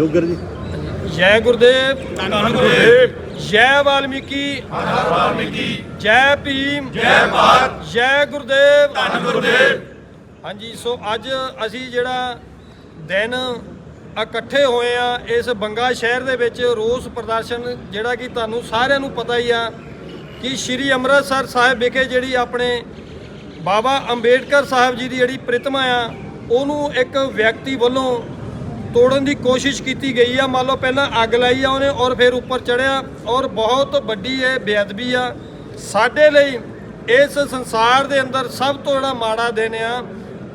ਡੋਗਰ ਜੀ। ਜੈ ਗੁਰਦੇਵ ਧੰਨ ਗੁਰਦੇਵ। ਜੈ ਵਾਲਮੀਕੀ। ਹਰ ਹਰ ਵਾਲਮੀਕੀ। ਜੈ ਭੀਮ। ਜੈ ਭਾਰਤ। ਜੈ ਗੁਰਦੇਵ। ਧੰਨ ਗੁਰਦੇਵ। ਹਾਂਜੀ ਸੋ ਅੱਜ ਅਸੀਂ ਜਿਹੜਾ ਦਿਨ ਇਕੱਠੇ ਹੋਏ ਆ ਇਸ ਬੰਗਾ ਸ਼ਹਿਰ ਦੇ ਵਿੱਚ ਰੋਸ ਪ੍ਰਦਰਸ਼ਨ ਜਿਹੜਾ ਕਿ ਤੁਹਾਨੂੰ ਸਾਰਿਆਂ ਨੂੰ ਪਤਾ ਹੀ ਆ ਕਿ ਸ਼੍ਰੀ ਅੰਮ੍ਰਿਤਸਰ ਸਾਹਿਬ ਵਿਖੇ ਜਿਹੜੀ ਆਪਣੇ ਬਾਬਾ ਅੰਬੇਡਕਰ ਸਾਹਿਬ ਜੀ ਦੀ ਜਿਹੜੀ ਪ੍ਰਤਿਮਾ ਆ ਉਹਨੂੰ ਇੱਕ ਵਿਅਕਤੀ ਵੱਲੋਂ ਤੋੜਨ ਦੀ ਕੋਸ਼ਿਸ਼ ਕੀਤੀ ਗਈ ਆ। ਮੰਨ ਲਓ ਪਹਿਲਾਂ ਅੱਗ ਲਾਈ ਆ ਉਹਨੇ ਔਰ ਫਿਰ ਉੱਪਰ ਚੜਿਆ ਔਰ ਬਹੁਤ ਵੱਡੀ ਇਹ ਬੇਅਦਬੀ ਆ। ਸਾਡੇ ਲਈ ਇਸ ਸੰਸਾਰ ਦੇ ਅੰਦਰ ਸਭ ਤੋਂ ਜਿਹੜਾ ਮਾੜਾ ਦਿਨ ਆ,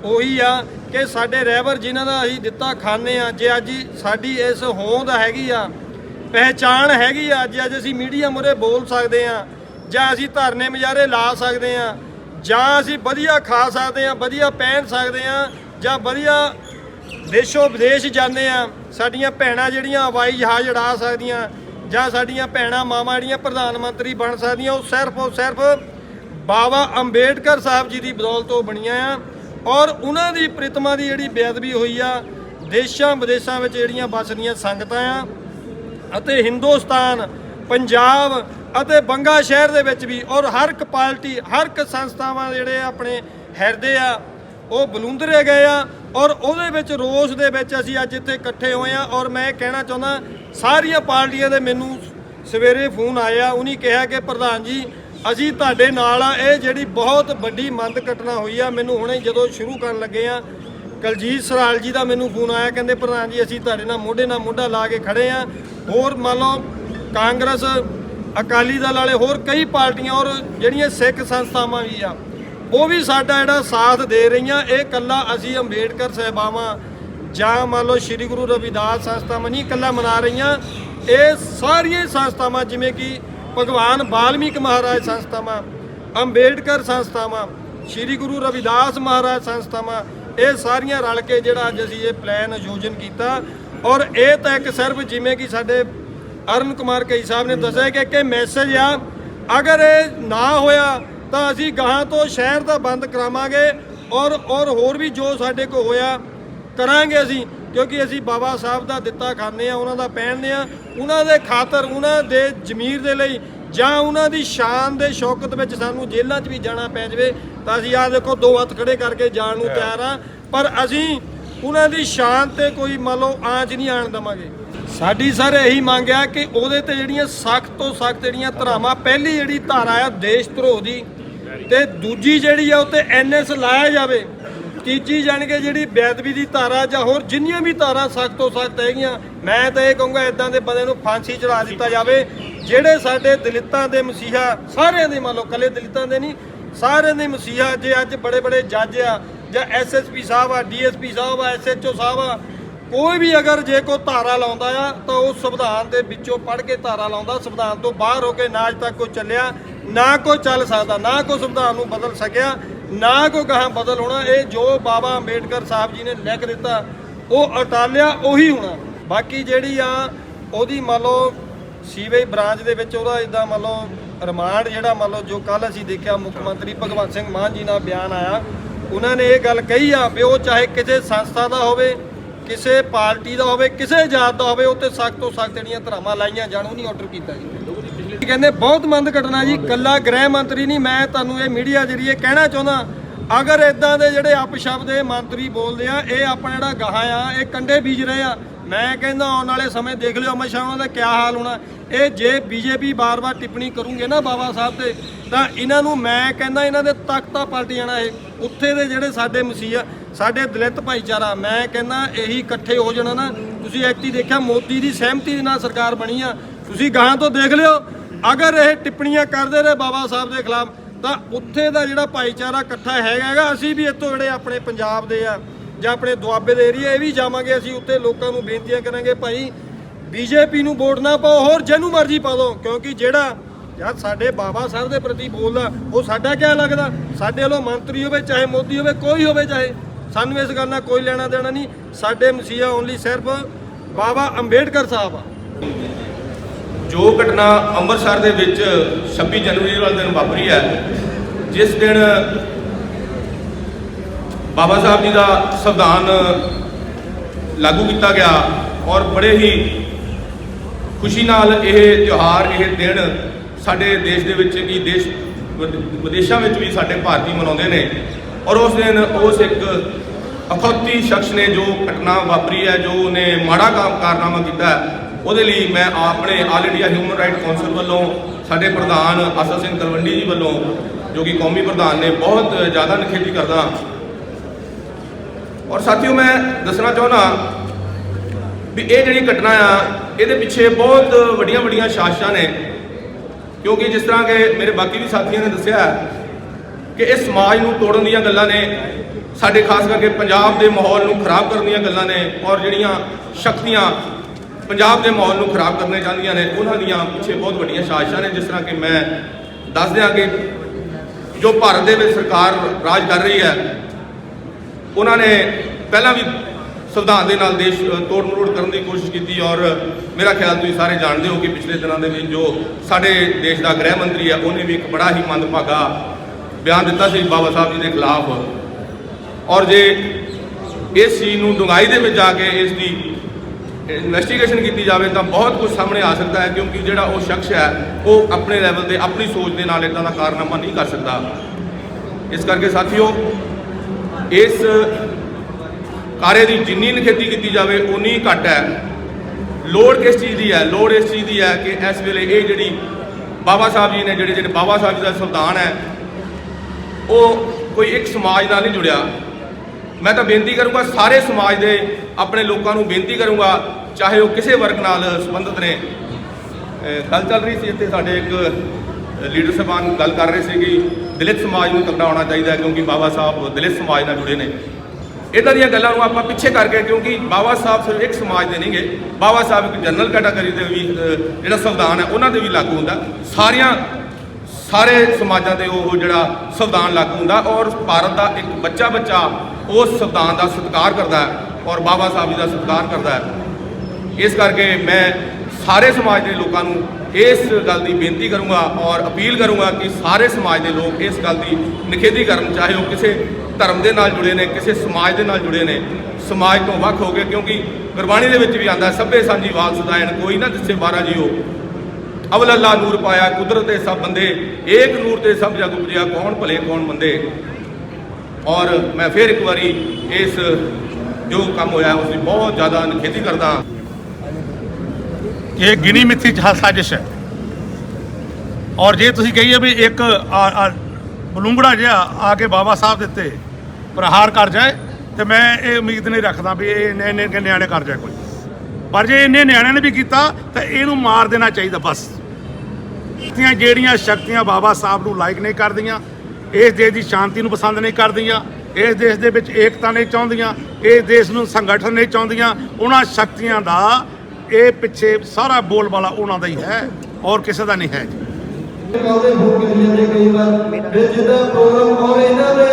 ਉਹੀ ਆ ਕਿ ਸਾਡੇ ਰਹਿਬਰ ਜਿਨ੍ਹਾਂ ਦਾ ਅਸੀਂ ਦਿੱਤਾ ਖਾਂਦੇ ਆ, ਜੇ ਅੱਜ ਸਾਡੀ ਇਸ ਹੋਂਦ ਹੈਗੀ ਆ, ਪਹਿਚਾਣ ਹੈਗੀ ਆ ਅੱਜ ਅੱਜ ਅਸੀਂ ਮੀਡੀਆ ਮੁਰੇ ਬੋਲ ਸਕਦੇ ਆ, ਜਾਂ ਅਸੀਂ ਧਰਨੇ ਮਜਾਰੇ ਲਾ ਸਕਦੇ ਆ, ਜਾਂ ਅਸੀਂ ਵਧੀਆ ਖਾ ਸਕਦੇ ਆ, ਵਧੀਆ ਪਹਿਨ ਸਕਦੇ ਆ, ਜਾਂ ਵਧੀਆ ਦੇਸ਼ੋਂ ਵਿਦੇਸ਼ ਜਾਂਦੇ ਆ, ਸਾਡੀਆਂ ਭੈਣਾਂ ਜਿਹੜੀਆਂ ਹਵਾਈ ਜਹਾਜ਼ ਉਡਾ ਸਕਦੀਆਂ, ਜਾਂ ਸਾਡੀਆਂ ਭੈਣਾਂ ਮਾਵਾਂ ਜਿਹੜੀਆਂ ਪ੍ਰਧਾਨ ਮੰਤਰੀ ਬਣ ਸਕਦੀਆਂ, ਉਹ ਸਿਰਫ ਉਹ ਸਿਰਫ ਬਾਬਾ ਅੰਬੇਡਕਰ ਸਾਹਿਬ ਜੀ ਦੀ ਬਦੌਲਤ ਉਹ ਬਣੀਆਂ ਆ। ਔਰ ਉਹਨਾਂ ਦੀ ਪ੍ਰਤਿਮਾ ਦੀ ਜਿਹੜੀ ਬੇਅਦਬੀ ਹੋਈ ਆ, ਦੇਸ਼ਾਂ ਵਿਦੇਸ਼ਾਂ ਵਿੱਚ ਜਿਹੜੀਆਂ ਵੱਸਦੀਆਂ ਸੰਗਤਾਂ ਆ, ਅਤੇ ਹਿੰਦੁਸਤਾਨ, ਪੰਜਾਬ ਅਤੇ ਬੰਗਾ ਸ਼ਹਿਰ ਦੇ ਵਿੱਚ ਵੀ, ਔਰ ਹਰ ਇੱਕ ਪਾਰਟੀ, ਹਰ ਇੱਕ ਸੰਸਥਾਵਾਂ ਜਿਹੜੇ ਆਪਣੇ ਹਿਰਦੇ ਆ, ਉਹ ਬਲੂੰਦਰੇ ਗਏ ਆ ਔਰ ਉਹਦੇ ਵਿੱਚ ਰੋਸ ਦੇ ਵਿੱਚ ਅਸੀਂ ਅੱਜ ਇੱਥੇ ਇਕੱਠੇ ਹੋਏ ਆ ਔਰ ਮੈਂ ਇਹ ਕਹਿਣਾ ਚਾਹੁੰਦਾ, ਸਾਰੀਆਂ ਪਾਰਟੀਆਂ ਦੇ ਮੈਨੂੰ ਸਵੇਰੇ ਫੋਨ ਆਇਆ, ਉਹਨੇ ਕਿਹਾ ਕਿ ਪ੍ਰਧਾਨ ਜੀ, ਅਸੀਂ ਤੁਹਾਡੇ ਨਾਲ ਆ, ਇਹ ਜਿਹੜੀ ਬਹੁਤ ਵੱਡੀ ਮੰਦ ਘਟਨਾ ਹੋਈ ਆ, ਮੈਨੂੰ ਹੁਣੇ ਜਦੋਂ ਸ਼ੁਰੂ ਕਰਨ ਲੱਗੇ ਆ ਕਲਜੀਤ ਸਰਾਲ ਜੀ ਦਾ ਮੈਨੂੰ ਫੋਨ ਆਇਆ, ਕਹਿੰਦੇ ਪ੍ਰਧਾਨ ਜੀ, ਅਸੀਂ ਤੁਹਾਡੇ ਨਾਲ ਮੋਢੇ ਨਾਲ ਮੋਢਾ ਲਾ ਕੇ ਖੜੇ ਆ ਹੋਰ ਮੰਨ ਲਓ ਕਾਂਗਰਸ, ਅਕਾਲੀ ਦਲ ਵਾਲੇ, ਹੋਰ ਕਈ ਪਾਰਟੀਆਂ ਔਰ ਜਿਹੜੀਆਂ ਸਿੱਖ ਸੰਸਥਾਵਾਂ ਵੀ ਆ ਉਹ ਵੀ ਸਾਡਾ ਜਿਹੜਾ ਸਾਥ ਦੇ ਰਹੀਆਂ, ਇਹ ਕੱਲਾ ਅਸੀਂ ਅੰਬੇਡਕਰ ਸਹਿਬਾਵਾਂ ਜਾਂ ਮੰਨ ਲਓ ਸ੍ਰੀ ਗੁਰੂ ਰਵਿਦਾਸ ਸੰਸਥਾਵਾਂ ਨਹੀਂ ਕੱਲਾ ਮਨਾ ਰਹੀਆਂ। ਇਹ ਸਾਰੀਆਂ ਸੰਸਥਾਵਾਂ, ਜਿਵੇਂ ਕਿ ਭਗਵਾਨ ਵਾਲਮੀਕ ਮਹਾਰਾਜ ਸੰਸਥਾਵਾਂ, ਅੰਬੇਡਕਰ ਸੰਸਥਾਵਾਂ, ਸ੍ਰੀ ਗੁਰੂ ਰਵਿਦਾਸ ਮਹਾਰਾਜ ਸੰਸਥਾਵਾਂ, ਇਹ ਸਾਰੀਆਂ ਰਲ ਕੇ ਜਿਹੜਾ ਅੱਜ ਅਸੀਂ ਇਹ ਪਲਾਨ ਆਯੋਜਨ ਕੀਤਾ। ਔਰ ਇਹ ਤਾਂ ਇੱਕ ਸਿਰਫ ਜਿਵੇਂ ਕਿ ਸਾਡੇ ਅਰਨ ਕੁਮਾਰ ਕਈ ਸਾਹਿਬ ਨੇ ਦੱਸਿਆ ਕਿ ਇੱਕ ਮੈਸੇਜ ਆ, ਅਗਰ ਇਹ ਨਾ ਹੋਇਆ ਤਾਂ ਅਸੀਂ ਗਾਹਾਂ ਤੋਂ ਸ਼ਹਿਰ ਦਾ ਬੰਦ ਕਰਾਵਾਂਗੇ ਔਰ ਔਰ ਹੋਰ ਵੀ ਜੋ ਸਾਡੇ ਕੋ ਹੋਇਆ ਕਰਾਂਗੇ ਅਸੀਂ ਕਿਉਂਕਿ ਅਸੀਂ ਬਾਬਾ ਸਾਹਿਬ ਦਾ ਦਿੱਤਾ ਖਾਂਦੇ ਆ ਉਹਨਾਂ ਦਾ ਪਹਿਨਦੇ ਆ ਉਹਨਾਂ ਦੇ ਖਾਤਰ ਉਹਨਾਂ ਦੇ ਜ਼ਮੀਰ ਦੇ ਲਈ ਜਾਂ ਉਹਨਾਂ ਦੀ ਸ਼ਾਨ ਦੇ ਸ਼ੌਕਤ ਵਿੱਚ ਸਾਨੂੰ ਜੇਲ੍ਹਾਂ 'ਚ ਵੀ ਜਾਣਾ ਪੈ ਜਾਵੇ ਤਾਂ ਅਸੀਂ ਆਹ ਦੇਖੋ ਦੋ ਹੱਥ ਖੜੇ ਕਰਕੇ ਜਾਣ ਨੂੰ ਤਿਆਰ ਆ ਪਰ ਅਸੀਂ ਉਹਨਾਂ ਦੀ ਸ਼ਾਨ ਤੇ ਕੋਈ ਮੰਨ ਲਓ ਆਂਚ ਨਹੀਂ ਆਣ ਦਵਾਂਗੇ। ਸਾਡੀ ਸਰ ਇਹੀ ਮੰਗ ਆ ਕਿ ਉਹਦੇ ਤੇ ਜਿਹੜੀਆਂ ਸਖਤ ਤੋਂ ਸਖਤ ਜਿਹੜੀਆਂ ਧਾਰਾਵਾਂ ਪਹਿਲੀ ਜਿਹੜੀ ਧਾਰਾ ਆ ਦੇਸ਼ ਧਰੋਹ ਦੀ ਤੇ ਦੂਜੀ ਜਿਹੜੀ ਆ ਉਹ ਤੇ ਐਨਐਸ ਲਾਇਆ ਜਾਵੇ, ਤੀਜੀ ਜਾਣੀ ਕਿ ਜਿਹੜੀ ਬੇਅਦਬੀ ਦੀ ਧਾਰਾ ਜਾਂ ਹੋਰ ਜਿੰਨੀਆਂ ਵੀ ਧਾਰਾ ਸਖਤ ਤੋਂ ਸਖਤ ਹੈਗੀਆਂ, ਮੈਂ ਤਾਂ ਇਹ ਕਹੂੰਗਾ ਇਦਾਂ ਦੇ ਬੰਦੇ ਨੂੰ ਫਾਂਸੀ ਚੜਾ ਦਿੱਤਾ ਜਾਵੇ, ਜਿਹੜੇ ਸਾਡੇ ਦਲਿਤਾਂ ਦੇ ਮਸੀਹਾ, ਸਾਰਿਆਂ ਦੇ ਮੰਨ ਲਓ ਕੱਲੇ ਦਲਿਤਾਂ ਦੇ ਨਹੀਂ, ਸਾਰਿਆਂ ਦੇ ਮਸੀਹਾ ਜੇ ਅੱਜ ਬੜੇ ਬੜੇ ਜੱਜ ਆ, ਜਾਂ ਐਸਐਸਪੀ ਸਾਹਿਬ ਆ ਡੀਐਸਪੀ ਸਾਹਿਬ ਆ ਐਸਐਚਓ ਸਾਹਿਬ ਆ ਕੋਈ ਵੀ ਅਗਰ ਜੇ ਕੋਈ ਧਾਰਾ ਲਾਉਂਦਾ ਆ, ਤਾਂ ਉਹ ਸੰਵਿਧਾਨ ਦੇ ਵਿੱਚੋਂ ਪੜ੍ਹ ਕੇ ਧਾਰਾ ਲਾਉਂਦਾ, ਸੰਵਿਧਾਨ ਤੋਂ ਬਾਹਰ ਹੋ ਕੇ ਨਾ ਅੱਜ ਤੱਕ ਕੋਈ ਚੱਲਿਆ, ਨਾ ਕੋਈ ਚੱਲ ਸਕਦਾ, ਨਾ ਕੋਈ ਸੰਵਿਧਾਨ ਨੂੰ ਬਦਲ ਸਕਿਆ, ਨਾ ਕੋਈ ਗਾਹਾਂ ਬਦਲ ਹੋਣਾ, ਇਹ ਜੋ ਬਾਬਾ ਅੰਬੇਡਕਰ ਸਾਹਿਬ ਜੀ ਨੇ ਲਿਖ ਦਿੱਤਾ, ਉਹ ਅਟਾਲਿਆ ਉਹੀ ਹੋਣਾ। ਬਾਕੀ ਜਿਹੜੀ ਆ, ਉਹਦੀ ਮੰਨ ਲਓ ਸੀਵੇਜ ਬ੍ਰਾਂਚ ਦੇ ਵਿੱਚ ਉਹਦਾ ਇਦਾਂ ਮੰਨ ਲਓ ਰਿਮਾਂਡ ਜਿਹੜਾ ਮੰਨ ਲਓ ਜੋ ਕੱਲ ਅਸੀਂ ਦੇਖਿਆ ਮੁੱਖ ਮੰਤਰੀ ਭਗਵੰਤ ਸਿੰਘ ਮਾਨ ਜੀ ਦਾ ਬਿਆਨ ਆਇਆ, ਉਹਨਾਂ ਨੇ ਇਹ ਗੱਲ ਕਹੀ ਆ ਵੀ ਉਹ ਚਾਹੇ ਕਿਸੇ ਸੰਸਥਾ ਦਾ ਹੋਵੇ ਕਿਸੇ ਪਾਰਟੀ ਦਾ ਹੋਵੇ, ਕਿਸੇ ਜਾਤ ਦਾ ਹੋਵੇ, ਉੱਤੇ ਸਖਤ ਤੋਂ ਸਖਤ ਜਿਹੜੀਆਂ ਧਰਾਵਾਂ ਲਾਈਆਂ ਜਾਣ ਉਹ ਨਹੀਂ ਆਰਡਰ ਕੀਤਾ ਜੀ। ਕਹਿੰਦੇ, ਬਹੁਤ ਮੰਦ ਘਟਨਾ ਜੀ, ਕੱਲਾ ਗ੍ਰਹਿ ਮੰਤਰੀ ਨਹੀਂ, ਮੈਂ ਤੁਹਾਨੂੰ ਇਹ ਮੀਡੀਆ ਜਰੀਏ ਕਹਿਣਾ ਚਾਹੁੰਦਾ, ਅਗਰ ਇਦਾਂ ਦੇ ਜਿਹੜੇ ਅਪਸ਼ਬਦ ਇਹ ਮੰਤਰੀ ਬੋਲਦੇ ਆ, ਇਹ ਆਪਣਾ ਜਿਹੜਾ ਗਾਹਾਂ ਆ, ਇਹ ਕੰਡੇ ਬੀਜ ਰਹੇ ਆ, ਮੈਂ ਕਹਿੰਦਾ ਆਉਣ ਵਾਲੇ ਸਮੇਂ ਦੇਖ ਲਿਓ, ਅਮਿਤ ਸ਼ਾਹ ਉਹਨਾਂ ਦਾ ਕੀ ਹਾਲ ਹੋਣਾ। ਇਹ ਜੇ ਬੀਜੇਪੀ ਬਾਰ-ਬਾਰ ਟਿੱਪਣੀ ਕਰੂਗੇ ਨਾ ਬਾਬਾ ਸਾਹਿਬ ਤੇ, ਤਾਂ ਇਹਨਾਂ ਨੂੰ ਮੈਂ ਕਹਿੰਦਾ ਇਹਨਾਂ ਦੇ ਤਖਤਾ ਪਲਟ ਜਾਣਾ ਇਹ, ਉੱਥੇ ਦੇ ਜਿਹੜੇ ਸਾਡੇ ਮਸੀਹਾ ਸਾਡੇ ਦਲਿਤ ਭਾਈਚਾਰਾ, ਮੈਂ ਕਹਿੰਦਾ ਇਹੀ ਇਕੱਠੇ ਹੋ ਜਾਣਾ ਨਾ। ਤੁਸੀਂ ਐਕਟੀ ਦੇਖਿਆ ਮੋਦੀ ਦੀ ਸਹਿਮਤੀ ਦੇ ਨਾਲ ਸਰਕਾਰ ਬਣੀ ਆ। ਤੁਸੀਂ ਗਾਹਾਂ ਤੋਂ ਦੇਖ ਲਿਓ, ਅਗਰ ਇਹ ਟਿੱਪਣੀਆਂ ਕਰਦੇ ਰਹੇ ਬਾਬਾ ਸਾਹਿਬ ਦੇ ਖਿਲਾਫ, ਤਾਂ ਉੱਥੇ ਦਾ ਜਿਹੜਾ ਭਾਈਚਾਰਾ ਇਕੱਠਾ ਹੈਗਾ ਹੈਗਾ, ਅਸੀਂ ਵੀ ਇੱਥੋਂ ਜਿਹੜੇ ਆਪਣੇ ਪੰਜਾਬ ਦੇ ਆ ਜਾਂ ਆਪਣੇ ਦੁਆਬੇ ਦੇ ਏਰੀਆ ਇਹ ਵੀ ਜਾਵਾਂਗੇ, ਅਸੀਂ ਉੱਥੇ ਲੋਕਾਂ ਨੂੰ ਬੇਨਤੀਆਂ ਕਰਾਂਗੇ, ਭਾਈ ਬੀਜੇਪੀ ਨੂੰ ਵੋਟ ਨਾ ਪਾਓ, ਹੋਰ ਜਿਹਨੂੰ ਮਰਜ਼ੀ ਪਾ ਦਿਓ ਕਿਉਂਕਿ ਜਿਹੜਾ ਯਾਰ ਸਾਡੇ ਬਾਬਾ ਸਾਹਿਬ ਦੇ ਪ੍ਰਤੀ ਬੋਲਦਾ, ਉਹ ਸਾਡਾ ਕਿਆ ਲੱਗਦਾ? ਸਾਡੇ ਵੱਲੋਂ ਮੰਤਰੀ ਹੋਵੇ, ਚਾਹੇ ਮੋਦੀ ਹੋਵੇ, ਕੋਈ ਹੋਵੇ, ਚਾਹੇ ਸਾਨੂੰ ਇਸ ਗੱਲ ਨਾਲ ਕੋਈ ਲੈਣਾ ਦੇਣਾ ਨਹੀਂ, ਸਾਡੇ ਮਸੀਹਾ ਓਨਲੀ ਸਿਰਫ ਬਾਬਾ ਅੰਬੇਡਕਰ ਸਾਹਿਬ ਆ। ਜੋ ਘਟਨਾ ਅੰਮ੍ਰਿਤਸਰ ਦੇ ਵਿੱਚ 26 ਜਨਵਰੀ ਵਾਲੇ ਦਿਨ ਵਾਪਰੀ ਹੈ, ਜਿਸ ਦਿਨ ਬਾਬਾ ਸਾਹਿਬ ਜੀ ਦਾ ਸੰਵਿਧਾਨ ਲਾਗੂ ਕੀਤਾ ਗਿਆ ਔਰ ਬੜੇ ਹੀ ਖੁਸ਼ੀ ਨਾਲ ਇਹ ਤਿਉਹਾਰ, ਇਹ ਦਿਨ ਸਾਡੇ ਦੇਸ਼ ਦੇ ਵਿੱਚ ਕੀ ਦੇਸ਼ ਵਿਦੇਸ਼ਾਂ ਵਿੱਚ ਵੀ ਸਾਡੇ ਭਾਰਤੀ ਮਨਾਉਂਦੇ ਨੇ ਔਰ ਉਸ ਦਿਨ ਉਸ ਇੱਕ ਅਖੌਤੀ ਸ਼ਖਸ ਨੇ ਜੋ ਘਟਨਾ ਵਾਪਰੀ ਹੈ, ਜੋ ਉਹਨੇ ਮਾੜਾ ਕੰਮ ਕਾਰਨਾਮਾ ਕੀਤਾ ਉਹਦੇ ਲਈ ਮੈਂ ਆਪਣੇ all India human right council ਵੱਲੋਂ, ਸਾਡੇ ਪ੍ਰਧਾਨ ਆਸਾ ਸਿੰਘ ਤਲਵੰਡੀ ਜੀ ਵੱਲੋਂ, ਜੋ ਕਿ ਕੌਮੀ ਪ੍ਰਧਾਨ ਨੇ, ਬਹੁਤ ਜ਼ਿਆਦਾ ਨਿਖੇਧੀ ਕਰਦਾ ਔਰ ਸਾਥੀਓ, ਮੈਂ ਦੱਸਣਾ ਚਾਹੁੰਦਾ ਵੀ ਇਹ ਜਿਹੜੀ ਘਟਨਾ ਆ, ਇਹਦੇ ਪਿੱਛੇ ਬਹੁਤ ਵੱਡੀਆਂ ਵੱਡੀਆਂ ਸਾਜ਼ਿਸ਼ਾਂ ਨੇ, ਕਿਉਂਕਿ ਜਿਸ ਤਰ੍ਹਾਂ ਕਿ ਮੇਰੇ ਬਾਕੀ ਵੀ ਸਾਥੀਆਂ ਨੇ ਦੱਸਿਆ ਕਿ ਇਹ ਸਮਾਜ ਨੂੰ ਤੋੜਨ ਦੀਆਂ ਗੱਲਾਂ ਨੇ, ਸਾਡੇ ਖਾਸ ਕਰਕੇ ਪੰਜਾਬ ਦੇ ਮਾਹੌਲ ਨੂੰ ਖਰਾਬ ਕਰਨ ਦੀਆਂ ਗੱਲਾਂ ਨੇ ਔਰ ਜਿਹੜੀਆਂ ਸ਼ਕਤੀਆਂ ਪੰਜਾਬ ਦੇ ਮਾਹੌਲ ਨੂੰ ਖਰਾਬ ਕਰਨੇ ਚਾਹੁੰਦੀਆਂ ਨੇ, ਉਹਨਾਂ ਦੀਆਂ ਪਿੱਛੇ ਬਹੁਤ ਵੱਡੀਆਂ ਸਾਜ਼ਿਸ਼ਾਂ ਨੇ, ਜਿਸ ਤਰ੍ਹਾਂ ਕਿ ਮੈਂ ਦੱਸ ਦਿਆਂ ਕਿ ਜੋ ਭਾਰਤ ਦੇ ਵਿੱਚ ਸਰਕਾਰ ਰਾਜ ਕਰ ਰਹੀ ਹੈ, ਉਹਨਾਂ ਨੇ ਪਹਿਲਾਂ ਵੀ ਸੰਵਿਧਾਨ ਦੇ ਨਾਲ ਦੇਸ਼ ਤੋੜ ਮਰੋੜ ਕਰਨ ਦੀ ਕੋਸ਼ਿਸ਼ ਕੀਤੀ ਔਰ ਮੇਰਾ ਖਿਆਲ ਤੁਸੀਂ ਸਾਰੇ ਜਾਣਦੇ ਹੋ ਕਿ ਪਿਛਲੇ ਦਿਨਾਂ ਦੇ ਵਿੱਚ ਜੋ ਸਾਡੇ ਦੇਸ਼ ਦਾ ਗ੍ਰਹਿ ਮੰਤਰੀ ਹੈ, ਉਹਨੇ ਵੀ ਇੱਕ ਬੜਾ ਹੀ ਮੰਦਭਾਗਾ ਬਿਆਨ ਦਿੱਤਾ ਸੀ ਬਾਬਾ ਸਾਹਿਬ ਜੀ ਦੇ ਖਿਲਾਫ। ਔਰ ਜੇ ਇਸ ਚੀਜ਼ ਨੂੰ ਡੂੰਘਾਈ ਦੇ ਵਿੱਚ ਜਾ ਕੇ ਇਸ ਦੀ ਇਨਵੈਸਟੀਗੇਸ਼ਨ ਕੀਤੀ ਜਾਵੇ, ਤਾਂ ਬਹੁਤ ਕੁਝ ਸਾਹਮਣੇ ਆ ਸਕਦਾ ਹੈ, ਕਿਉਂਕਿ ਜਿਹੜਾ ਉਹ ਸ਼ਖਸ ਹੈ, ਉਹ ਆਪਣੇ ਲੈਵਲ ਤੇ, ਆਪਣੀ ਸੋਚ ਦੇ ਨਾਲ ਇਦਾਂ ਦਾ ਕਾਰਨਾਮਾ ਨਹੀਂ ਕਰ ਸਕਦਾ। ਇਸ ਕਰਕੇ ਸਾਥੀਓ, ਇਸ ਕਾਰੇ ਦੀ ਜਿੰਨੀ ਨਿਖੇਧੀ ਕੀਤੀ ਜਾਵੇ ਉਨੀ ਘੱਟ ਹੈ। ਲੋੜ ਕਿਸ ਚੀਜ਼ ਦੀ ਹੈ? ਲੋੜ ਇਸ ਚੀਜ਼ ਦੀ ਹੈ ਕਿ ਇਸ ਵੇਲੇ ਇਹ ਜਿਹੜੀ ਬਾਬਾ ਸਾਹਿਬ ਜੀ ਨੇ, ਜਿਹੜੇ ਜਿਹੜੇ ਬਾਬਾ ਸਾਹਿਬ ਜੀ ਦਾ ਸੰਵਿਧਾਨ ਹੈ ਉਹ ਕੋਈ ਇੱਕ ਸਮਾਜ ਨਾਲ ਨਹੀਂ ਜੁੜਿਆ। ਮੈਂ ਤਾਂ ਬੇਨਤੀ ਕਰੂੰਗਾ, ਸਾਰੇ ਸਮਾਜ ਦੇ ਆਪਣੇ ਲੋਕਾਂ ਨੂੰ ਬੇਨਤੀ ਕਰੂੰਗਾ, ਚਾਹੇ ਉਹ ਕਿਸੇ ਵਰਗ ਨਾਲ ਸੰਬੰਧਿਤ ਨੇ। ਗੱਲ ਚੱਲ ਰਹੀ ਸੀ ਇੱਥੇ ਸਾਡੇ ਇੱਕ ਲੀਡਰ ਸਾਹਿਬਾਨ ਗੱਲ ਕਰ ਰਹੇ ਸੀ ਕਿ ਦਲਿਤ ਸਮਾਜ ਨੂੰ ਤਕੜਾ ਹੋਣਾ ਚਾਹੀਦਾ ਕਿਉਂਕਿ ਬਾਬਾ ਸਾਹਿਬ ਦਲਿਤ ਸਮਾਜ ਨਾਲ ਜੁੜੇ ਨੇ। ਇਦਾਂ ਦੀਆਂ ਗੱਲਾਂ ਨੂੰ ਆਪਾਂ ਪਿੱਛੇ ਕਰਕੇ, ਕਿਉਂਕਿ ਬਾਬਾ ਸਾਹਿਬ ਸਿਰਫ ਇੱਕ ਸਮਾਜ ਦੇ ਨਹੀਂਗੇ। ਬਾਬਾ ਸਾਹਿਬ ਇੱਕ ਜਨਰਲ ਕੈਟਾਗਰੀ ਦੇ ਵੀ ਜਿਹੜਾ ਸੰਵਿਧਾਨ ਹੈ, ਉਹਨਾਂ ਤੇ ਵੀ ਲਾਗੂ ਹੁੰਦਾ। ਸਾਰੀਆਂ ਸਾਰੇ ਸਮਾਜਾਂ ਤੇ ਉਹ ਜਿਹੜਾ ਸੰਵਿਧਾਨ ਲਾਗੂ ਹੁੰਦਾ ਔਰ ਭਾਰਤ ਦਾ ਇੱਕ ਬੱਚਾ ਬੱਚਾ ਉਸ ਸੰਵਿਧਾਨ ਦਾ ਸਤਿਕਾਰ ਕਰਦਾ ਹੈ ਔਰ ਬਾਬਾ ਸਾਹਿਬ ਜੀ ਦਾ ਸਤਿਕਾਰ ਕਰਦਾ ਹੈ। ਇਸ ਕਰਕੇ ਮੈਂ ਸਾਰੇ ਸਮਾਜ ਦੇ ਲੋਕਾਂ ਨੂੰ ਇਸ ਗੱਲ ਦੀ ਬੇਨਤੀ ਕਰੂੰਗਾ ਔਰ ਅਪੀਲ ਕਰੂੰਗਾ ਕਿ ਸਾਰੇ ਸਮਾਜ ਦੇ ਲੋਕ ਇਸ ਗੱਲ ਦੀ ਨਿਖੇਧੀ ਕਰਨ, ਚਾਹੇ ਉਹ ਕਿਸੇ ਧਰਮ ਦੇ ਨਾਲ ਜੁੜੇ ਨੇ, ਕਿਸੇ ਸਮਾਜ ਦੇ ਨਾਲ ਜੁੜੇ ਨੇ। ਸਮਾਜ ਤੋਂ ਵੱਖ ਹੋ ਕੇ ਕਿਉਂਕਿ ਗੁਰਬਾਣੀ ਦੇ ਵਿੱਚ ਵੀ ਆਂਦਾ ਸਭੇ ਸਾਂਝੀ ਵਾਲ ਸਦਾਇਣ ਕੋਈ ਨਾ ਦਿਸੇ ਬਾਰਾ ਜੀਓ ਅਵਲ ਅੱਲਾ ਨੂਰ ਪਾਇਆ, ਕੁਦਰਤ ਦੇ ਸਭ ਬੰਦੇ, ਏਕ ਨੂਰ ਤੇ ਸਭ ਜਗ ਉਪਜਿਆ, ਕੌਣ ਭਲੇ, ਕੌਣ ਬੰਦੇ ਔਰ ਮੈਂ ਫਿਰ ਇੱਕ ਵਾਰੀ ਇਸ ਜੋ ਕੰਮ ਹੋਇਆ, ਉਸ ਦੀ ਬਹੁਤ ਜ਼ਿਆਦਾ ਨਿਖੇਧੀ ਕਰਦਾ ਇਹ ਗਿਣੀ ਮਿੱਥੀ ਸਾਜ਼ਿਸ਼ ਹੈ। ਔਰ ਜੇ ਤੁਸੀਂ ਕਹੀਏ ਵੀ ਇੱਕ ਆ- ਬਲੂੰਗੜਾ ਜਿਹਾ ਆ ਕੇ ਬਾਬਾ ਸਾਹਿਬ ਦਿੱਤੇ ਪ੍ਰਹਾਰ ਕਰ ਜਾਏ, ਤੇ ਮੈਂ ਇਹ ਉਮੀਦ ਨਹੀਂ ਰੱਖਦਾ ਵੀ ਇਹ ਇੰਨੇ ਇੰਨੇ ਨਿਆਣੇ ਕਰ ਜਾਏ ਕੋਈ। ਪਰ ਜੇ ਇਹਨੇ ਨਿਆਣਿਆਂ ਨੇ ਵੀ ਕੀਤਾ, ਤਾਂ ਇਹਨੂੰ ਮਾਰ ਦੇਣਾ ਚਾਹੀਦਾ ਬਸ। ਸ਼ਕਤੀਆਂ ਜਿਹੜੀਆਂ, ਸ਼ਕਤੀਆਂ ਬਾਬਾ ਸਾਹਿਬ ਨੂੰ ਲਾਇਕ ਨਹੀਂ ਕਰਦੀਆਂ, ਇਸ ਦੇਸ਼ ਦੀ ਸ਼ਾਂਤੀ ਨੂੰ ਪਸੰਦ ਨਹੀਂ ਕਰਦੀਆਂ, ਇਸ ਦੇਸ਼ ਦੇ ਵਿੱਚ ਏਕਤਾ ਨਹੀਂ ਚਾਹੁੰਦੀਆਂ, ਇਸ ਦੇਸ਼ ਨੂੰ ਸੰਗਠਨ ਨਹੀਂ ਚਾਹੁੰਦੀਆਂ, ਉਹਨਾਂ ਸ਼ਕਤੀਆਂ ਦਾ ਇਹ ਪਿੱਛੇ ਸਾਰਾ ਬੋਲਬਾਲਾ ਉਹਨਾਂ ਦਾ ਹੀ ਹੈ ਔਰ ਕਿਸੇ ਦਾ ਨਹੀਂ ਹੈ ਜੀ। ਕਾਉਂਦੇ ਫੋਨ ਕਰੀ ਜਾਂਦੇ ਕਈ ਵਾਰ ਫਿਰ ਜਿੱਦਾਂ ਪ੍ਰੋਗਰਾਮ ਔਰ ਇਹਨਾਂ ਦੇ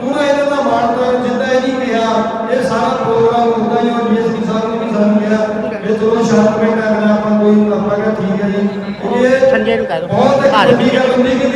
ਪੂਰਾ ਇਹਨਾਂ ਦਾ ਮਾਨਤਾ ਜਿੱਦਾਂ ਇਹ ਨਹੀਂ ਕਿਹਾ, ਇਹ ਸਾਰਾ ਪ੍ਰੋਗਰਾਮ ਹੁੰਦਾ ਹੀ ਔਰ ਡੀਐਸਪੀ ਸਾਹਿਬ ਨੇ ਸਾਨੂੰ ਕਿਹਾ ਵੀ ਚਲੋ ਸ਼ਾਂਤ ਬੈਠਾ ਕਰਨਾ ਆਪਾਂ ਕੋਈ ਆਪਾਂ ਕਿਹਾ ਠੀਕ ਹੈ ਜੀ। ਇਹ ਸੰਜੇ ਨੂੰ ਕਹਿ ਦਿਓ। ਬਹੁਤ ਵੱਡੀ ਗੱਲ ਹੁੰਦੀ ਕਿ